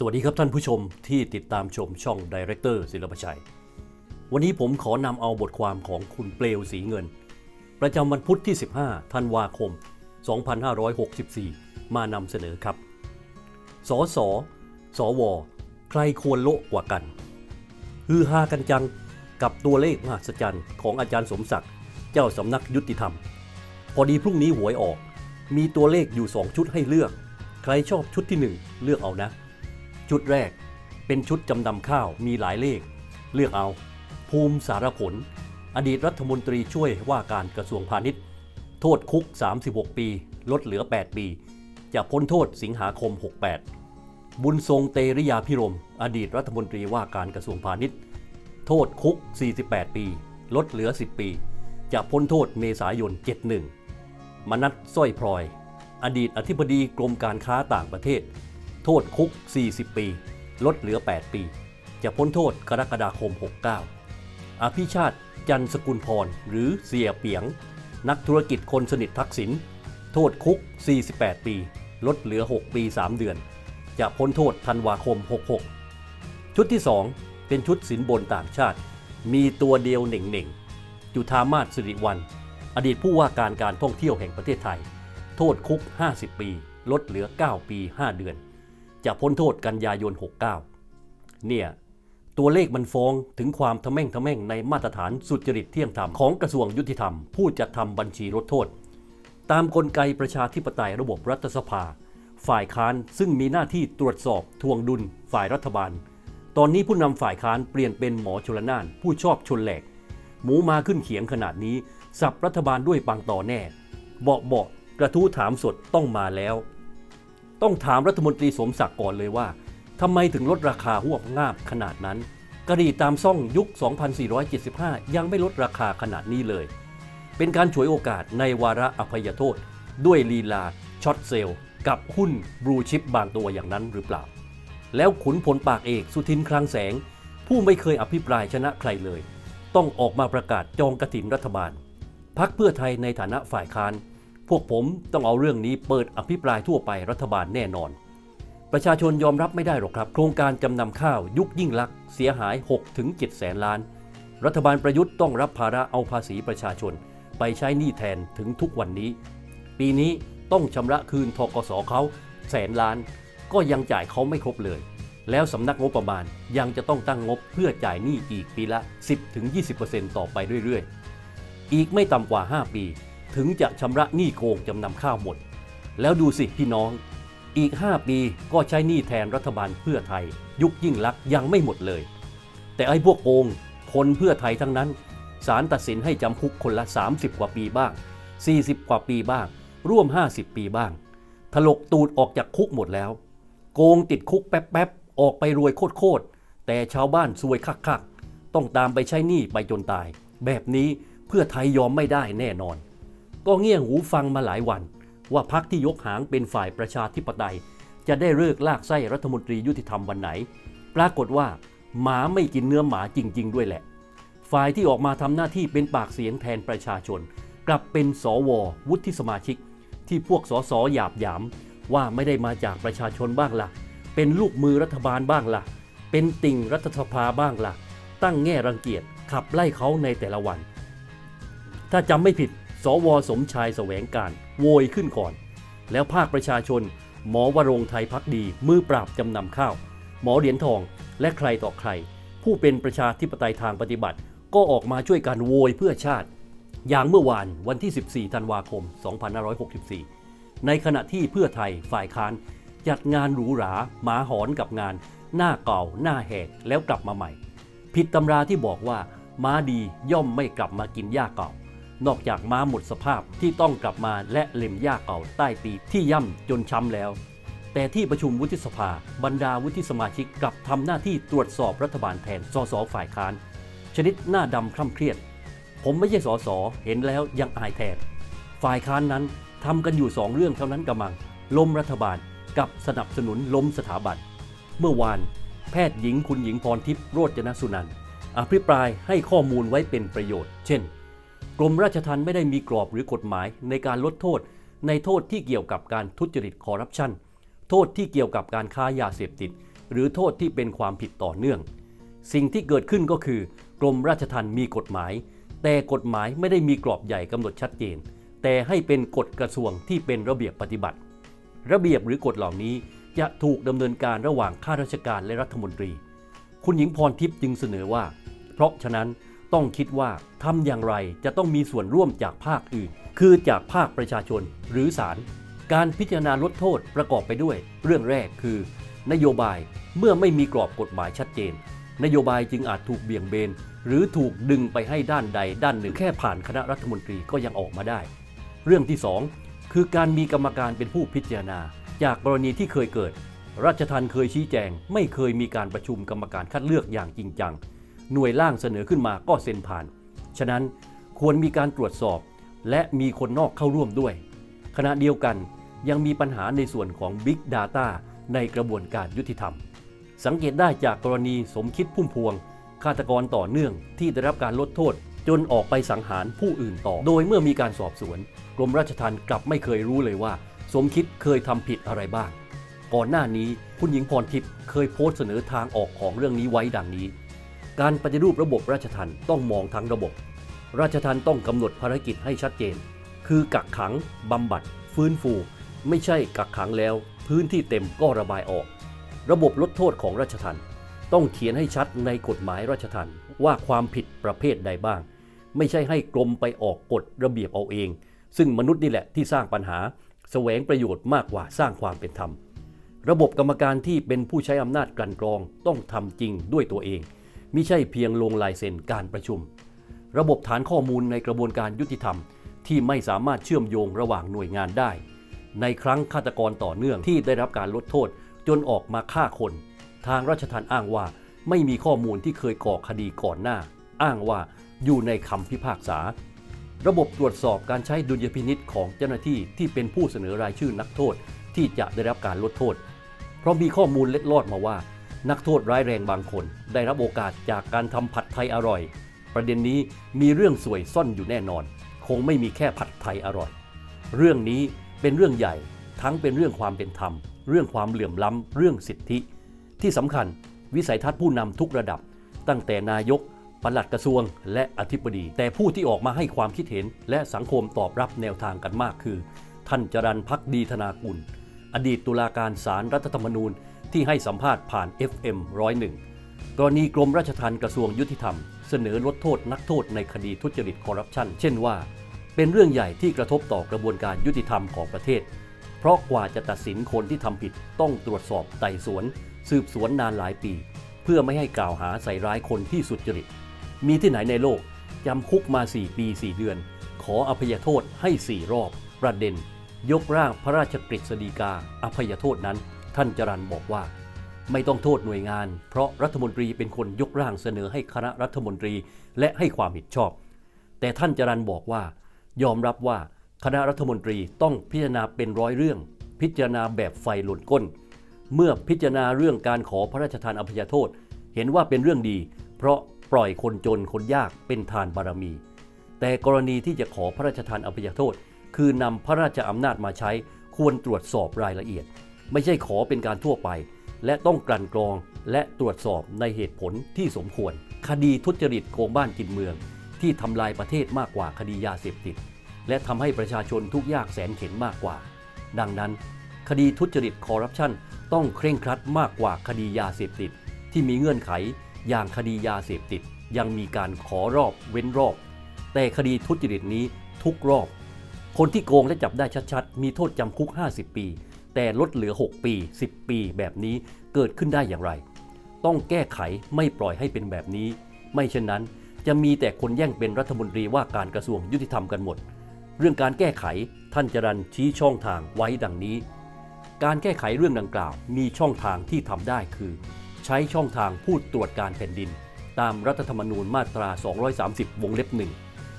สวัสดีครับท่านผู้ชมที่ติดตามชมช่องดีเรคเตอร์ศิลปชัย วันนี้ผมขอนำเอาบทความของคุณเปลวสีเงิน ประจำวันพุธที่ 15 ธันวาคม 2564 มานำเสนอครับ สส สว ใครควรโละกว่ากัน ฮือฮากันจังกับตัวเลขมหัศจรรย์ของอาจารย์สมศักดิ์ เจ้าสำนักยุติธรรม พอดีพรุ่งนี้หวยออก มีตัวเลขอยู่ 2 ชุดให้เลือก ใครชอบชุดที่ 1 เลือกเอานะ ชุดแรก เป็นชุดจำนำข้าวมีหลายเลข เลือกเอา ภูมิสารผล อดีตรัฐมนตรีช่วยว่าการกระทรวงพาณิชย์ โทษคุก 36 ปี ลดเหลือ 8 ปี จะพ้นโทษสิงหาคม 68 บุญทรงเตริยาพิรม อดีตรัฐมนตรีว่าการกระทรวงพาณิชย์ โทษคุก 48 ปี ลดเหลือ 10 ปี จะพ้นโทษเมษายน 71 มนัทสร้อยพลอย อดีตอธิบดีกรมการค้าต่างประเทศ โทษคุก 40 ปี ลดเหลือ 8 ปี จะพ้นโทษกรกฎาคม 69 อภิชาติจันทร์สกุลพร หรือเสียเปียง นักธุรกิจคนสนิททักษิณโทษคุก 48 ปี ลดเหลือ 6 ปี 3 เดือน จะพ้นโทษธันวาคม 66 ชุดที่ 2 เป็นชุดสินบนต่างชาติ มีตัวเดียวเหน่งๆจุธามาศสิริวัลอดีตผู้ว่าการการท่องเที่ยวแห่งประเทศไทย โทษคุก 50 ปี ลดเหลือ 9 ปี 5 เดือน จะพ้นโทษกันยายน 69 เนี่ยตัวเลขมันฟ้องถึงความทะแม่งทะแม่งในมาตรฐานสุจริตเที่ยงธรรมของกระทรวงยุติธรรม ผู้จัดทำบัญชีลดโทษ ตามกลไกประชาธิปไตยระบบรัฐสภา ฝ่ายค้านซึ่งมีหน้าที่ตรวจสอบทวงดุลฝ่ายรัฐบาล ตอนนี้ผู้นำฝ่ายค้านเปลี่ยนเป็นหมอชลนาน ผู้ชอบชนแหลก หมูมาขึ้นเขียงขนาดนี้สับรัฐบาลด้วยปังต่อแน่เบาเบาๆกระทู้ถามสดต้องมาแล้ว ต้องถามรัฐมนตรีสมศักดิ์ก่อนเลยว่าทำไมถึงลดราคาหัวงาบขนาดนั้นกะหรี่ตามซ่องยุค 2475 ยังไม่ลดราคาขนาดนี้เลย เป็นการฉวยโอกาสในวาระอภัยโทษ ด้วยลีลาช็อตเซลล์กับหุ้นบลูชิปบางตัวอย่างนั้นหรือเปล่า แล้วขุนพลปากเอกสุทินคลังแสง ผู้ไม่เคยอภิปรายชนะใครเลย ต้องออกมาประกาศจองกระถินรัฐบาล พักเพื่อไทยในฐานะฝ่ายค้าน พวกผมต้องเอาเรื่องนี้เปิดอภิปรายทั่วไปรัฐบาลแน่นอน ประชาชนยอมรับไม่ได้หรอกครับ โครงการจำนำข้าวยุคยิ่งลักษณ์เสียหาย 6-7 แสนล้าน รัฐบาลประยุทธ์ต้องรับภาระเอาภาษีประชาชน ไปใช้หนี้แทนถึงทุกวันนี้ ปีนี้ต้องชำระคืนทกสเขาแสนล้าน ก็ยังจ่ายเขาไม่ครบเลย แล้วสำนักงบประมาณยังจะต้องตั้งงบเพื่อจ่ายหนี้อีกปีละ 10-20%ต่อไปเรื่อยๆ อีกไม่ต่ำกว่า 5 ปี ถึงจะชำระหนี้โกงจำนำข้าวหมด แล้วดูสิพี่น้อง อีก 5 ปีก็ใช้หนี้แทนรัฐบาลเพื่อไทย ยุคยิ่งลักษณ์ยังไม่หมดเลย แต่ไอ้พวกโกงคนเพื่อไทยทั้งนั้นศาลตัดสินให้จำคุกคนละ 30 กว่าปีบ้าง 40 กว่าปีบ้าง ร่วม 50 ปีบ้าง ถลกตูดออกจากคุกหมดแล้ว โกงติดคุกแป๊บๆ ออกไปรวยโคตรๆ แต่ชาวบ้านซวยคักๆ ต้องตามไปใช้หนี้ไปจนตาย แบบนี้เพื่อไทยยอมไม่ได้แน่นอน ก็เงี่ยหูฟังมาหลายวัน ว่าพักที่ยกหางเป็นฝ่ายประชาธิปไตย จะได้เลิกลากไส้รัฐมนตรียุติธรรมวันไหน ปรากฏว่าหมาไม่กินเนื้อหมาจริง ๆ ด้วยแหละ ฝ่ายที่ออกมาทำหน้าที่เป็นปากเสียงแทนประชาชน กลับเป็นสววุฒิสมาชิก ที่พวกสสหยาบหยามว่าไม่ได้มาจากประชาชนบ้างล่ะ เป็นลูกมือรัฐบาลบ้างล่ะ เป็นติ่งรัฐสภาบ้างล่ะ ตั้งแง่รังเกียจขับไล่เขาในแต่ละวัน ถ้าจำไม่ผิด สวสมชายแสวงการ โวยขึ้นก่อน แล้วภาคประชาชน หมอวรงไทยพักดี มือปราบจำนำข้าว หมอเหรียญทอง และใครต่อใคร ผู้เป็นประชาธิปไตยทางปฏิบัติ ก็ออกมาช่วยกันโวยเพื่อชาติ อย่างเมื่อวานวันที่ 14 ธันวาคม 2564 ในขณะที่เพื่อไทยฝ่ายค้านจัดงานหรูหราหมาหอนกับงาน หน้าเก่าหน้าแหกแล้วกลับมาใหม่ ผิดตำราที่บอกว่าม้าดีย่อมไม่กลับมากินหญ้าเก่า นอกจากม้าหมดสภาพที่ต้องกลับมาและเล็มหญ้าเก่าใต้ปีที่ย่ำจนช้ำแล้ว แต่ที่ประชุมวุฒิสภา บรรดาวุฒิสมาชิกกลับทำหน้าที่ตรวจสอบรัฐบาลแทนสสฝ่ายค้าน ชนิดหน้าดำคร่ำเครียด ผมไม่ใช่สสเห็นแล้วยังอายแทน ฝ่ายค้านนั้นทำกันอยู่สองเรื่องเท่านั้นกำมังล้มรัฐบาลกับสนับสนุนล้มสถาบัน เมื่อวาน แพทย์หญิงคุณหญิงพรทิพย์โรจนสุนันท์อภิปรายให้ข้อมูลไว้เป็นประโยชน์ เช่น กรมราชทัณฑ์ไม่ได้มีกรอบหรือกฎหมายในการลดโทษ ในโทษที่เกี่ยวกับการทุจริตคอร์รัปชันโทษที่เกี่ยวกับการค้ายาเสพติด หรือโทษที่เป็นความผิดต่อเนื่อง สิ่งที่เกิดขึ้นก็คือกรมราชทัณฑ์มีกฎหมาย แต่กฎหมายไม่ได้มีกรอบใหญ่กำหนดชัดเจน แต่ให้เป็นกฎกระทรวงที่เป็นระเบียบปฏิบัติ ระเบียบหรือกฎเหล่านี้จะถูกดำเนินการระหว่างข้าราชการและรัฐมนตรี คุณหญิงพรทิพย์จึงเสนอว่า เพราะฉะนั้น ต้องคิดว่าทำอย่างไรจะต้องมีส่วนร่วมจากภาคอื่น คือจากภาคประชาชนหรือศาลการพิจารณาลดโทษประกอบไปด้วย เรื่องแรกคือ นโยบายเมื่อไม่มีกรอบกฎหมายชัดเจน นโยบายจึงอาจถูกเบี่ยงเบน หรือถูกดึงไปให้ด้านใดด้านหนึ่ง แค่ผ่านคณะรัฐมนตรีก็ยังออกมาได้ เรื่องที่ 2 คือการมีกรรมการเป็นผู้พิจารณา จากกรณีที่เคยเกิด ราชทันเคยชี้แจง ไม่เคยมีการประชุมกรรมการคัดเลือกอย่างจริงจัง หน่วยล่างเสนอขึ้นมาก็เซ็นผ่าน ฉะนั้นควรมีการตรวจสอบและมีคนนอกเข้าร่วมด้วย ขณะเดียวกันยังมีปัญหาในส่วนของ Big Data ในกระบวนการยุติธรรม สังเกตได้จากกรณีสมคิดพุ่มพวง ฆาตกรต่อเนื่องที่ได้รับการลดโทษ จนออกไปสังหารผู้อื่นต่อ โดยเมื่อมีการสอบสวน กรมราชทัณฑ์กลับไม่เคยรู้เลยว่า สมคิดเคยทำผิดอะไรบ้าง ก่อนหน้านี้คุณหญิงพรทิพย์เคยโพสต์เสนอทางออกของเรื่องนี้ไว้ดังนี้ การปฏิรูประบบราชทัณฑ์ต้องมองทั้งระบบ ราชทัณฑ์ต้องกำหนดภารกิจให้ชัดเจน คือกักขังบำบัด ฟื้นฟู ไม่ใช่กักขังแล้ว พื้นที่เต็มก็ระบายออก ระบบลดโทษของราชทัณฑ์ต้องเขียนให้ชัดในกฎหมายราชทัณฑ์ว่าความผิดประเภทใดบ้าง ไม่ใช่ให้กรมไปออกกฎระเบียบเอาเอง ซึ่งมนุษย์นี่แหละที่สร้างปัญหาแสวงประโยชน์มากกว่าสร้างความเป็นธรรม ระบบกรรมการที่เป็นผู้ใช้อำนาจกลั่นกรองต้องทำจริงด้วยตัวเอง มิใช่เพียงลงลายเซ็นการประชุม ระบบฐานข้อมูลในกระบวนการยุติธรรม ที่ไม่สามารถเชื่อมโยงระหว่างหน่วยงานได้ ในครั้งฆาตกรต่อเนื่องที่ได้รับการลดโทษ จนออกมาฆ่าคน ทางราชทัณฑ์อ้างว่าไม่มีข้อมูลที่เคยก่อคดีก่อนหน้า อ้างว่าอยู่ในคำพิพากษา ระบบตรวจสอบการใช้ดุลยพินิษของเจ้าหน้าที่ที่เป็นผู้เสนอรายชื่อนักโทษที่จะได้รับการลดโทษ เพราะมีข้อมูลเล็ดลอดมาว่า นักโทษร้ายแรงบางคน ได้รับโอกาสจากการทำผัดไทยอร่อย ประเด็นนี้มีเรื่องสวยซ่อนอยู่แน่นอน คงไม่มีแค่ผัดไทยอร่อย เรื่องนี้เป็นเรื่องใหญ่ ทั้งเป็นเรื่องความเป็นธรรม เรื่องความเหลื่อมล้ำ เรื่องสิทธิ ที่สำคัญวิสัยทัศน์ผู้นำทุกระดับ ตั้งแต่นายกปลัดกระทรวงและอธิบดี แต่ผู้ที่ออกมาให้ความคิดเห็น และสังคมตอบรับแนวทางกันมากคือ ท่านจรันพักดีธนากุล อดีตตุลาการศาลรรัฐธรรมนูญที่ให้สัมภาษณ์ผ่าน FM 101 กรณีกรมราชทัณฑ์กระทรวงยุติธรรม เสนอลดโทษนักโทษในคดีทุจริตคอร์รัปชันเช่นว่า เป็นเรื่องใหญ่ที่กระทบต่อกระบวนการยุติธรรมของประเทศ เพราะกว่าจะตัดสินคนที่ทำผิดต้องตรวจสอบไต่สวน สืบสวนนานหลายปี เพื่อไม่ให้กล่าวหาใส่ร้ายคนที่สุจริต มีที่ไหนในโลกจำคุกมา 4 ปี 4 เดือน ขออภัยโทษให้ 4 รอบ ประเด็น ยกร่างพระราชกฤษฎีกาอภัยโทษนั้น ท่านจรันบอกว่า ไม่ต้องโทษหน่วยงาน เพราะรัฐมนตรีเป็นคนยกร่างเสนอให้คณะรัฐมนตรีและให้ความเห็นชอบ แต่ท่านจรันบอกว่า ยอมรับว่าคณะรัฐมนตรีต้องพิจารณาเป็นร้อยเรื่อง พิจารณาแบบไฟหล่นก้น เมื่อพิจารณาเรื่องการขอพระราชทานอภัยโทษ เห็นว่าเป็นเรื่องดี เพราะปล่อยคนจนคนยากเป็นทานบารมี แต่กรณีที่จะขอพระราชทานอภัยโทษ คือนำพระราชอำนาจมาใช้ควรตรวจสอบรายละเอียด ไม่ใช่ขอเป็นการทั่วไป และต้องกลั่นกรองและตรวจสอบในเหตุผลที่สมควร คดีทุจริตโกงบ้านกินเมือง ที่ทำลายประเทศมากกว่าคดียาเสพติด และทำให้ประชาชนทุกยากแสนเข็ญมากกว่า ดังนั้น คดีทุจริตคอร์รัปชันต้องเคร่งครัดมากกว่าคดียาเสพติด ที่มีเงื่อนไข อย่างคดียาเสพติด ยังมีการขอรอบเว้นรอบ แต่คดีทุจริตนี้ทุกรอบ คนที่โกงและจับได้ชัดๆ มีโทษจำคุก 50 ปี แต่ลดเหลือ 6 ปี 10 ปีแบบนี้เกิดขึ้นได้อย่างไร ต้องแก้ไขไม่ปล่อยให้เป็นแบบนี้ ไม่เช่นนั้นจะมีแต่คนแย่งเป็นรัฐมนตรีว่าการกระทรวงยุติธรรมกันหมด เรื่องการแก้ไขท่านจรันชี้ช่องทางไว้ดังนี้ การแก้ไขเรื่องดังกล่าว มีช่องทางที่ทำได้คือ ใช้ช่องทางผู้ตรวจการแผ่นดิน ตามรัฐธรรมนูญมาตรา 230 วงเล็บหนึ่ง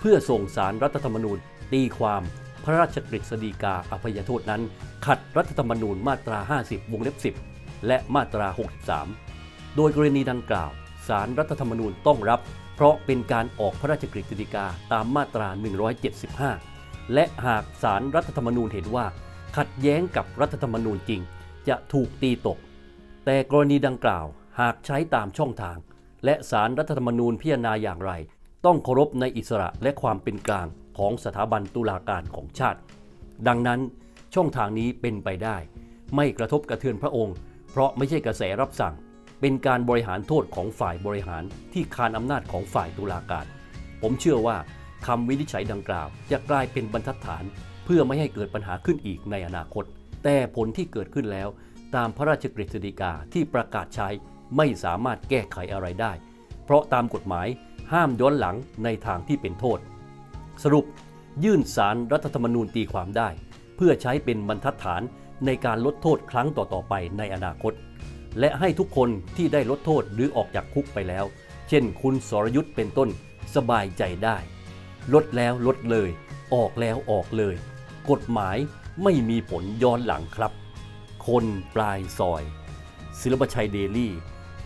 เพื่อส่งสารรัฐธรรมนูญ ตีความพระราชกฤษฎีกาอภัยโทษนั้น ขัดรัฐธรรมนูญมาตรา 50 วงเล็บ 10 และมาตรา 63 โดยกรณีดังกล่าวสารรัฐธรรมนูญต้องรับ เพราะเป็นการออกพระราชกฤษฎีกาตามมาตรา 175 และหากสารรัฐธรรมนูญเห็นว่า ขัดแย้งกับรัฐธรรมนูญจริง จะถูกตีตก แต่กรณีดังกล่าวหากใช้ตามช่องทาง และสารรัฐธรรมนูญพิจารณาอย่างไร ต้องเคารพในอิสระและความเป็นกลาง ของสถาบันตุลาการของชาติ ดังนั้นช่องทางนี้เป็นไปได้ ไม่กระทบกระเทือนพระองค์ เพราะไม่ใช่กระแสรับสั่ง เป็นการบริหารโทษของฝ่ายบริหารที่คานอำนาจของฝ่ายตุลาการ ผมเชื่อว่าคำวินิจฉัยดังกล่าว จะกลายเป็นบรรทัดฐาน เพื่อไม่ให้เกิดปัญหาขึ้นอีกในอนาคต แต่ผลที่เกิดขึ้นแล้ว ตามพระราชกฤษฎีกาที่ประกาศใช้ไม่สามารถแก้ไขอะไรได้ เพราะตามกฎหมายห้ามย้อนหลังในทางที่เป็นโทษ สรุป ยื่นสารรัฐธรรมนูญตีความได้ เพื่อใช้เป็นบรรทัดฐานในการลดโทษครั้งต่อๆไปในอนาคต และให้ทุกคนที่ได้ลดโทษหรือออกจากคุกไปแล้ว เช่น คุณสรยุทธ์เป็นต้นสบายใจได้ ลดแล้วลดเลย ออกแล้วออกเลย กฎหมายไม่มีผลย้อนหลังครับ คนปลายซอย ศิลปชัยเดลี่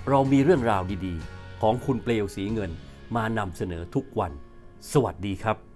เรามีเรื่องราวดีๆ ของคุณเปลวสีเงินมานำเสนอทุกวัน สวัสดีครับ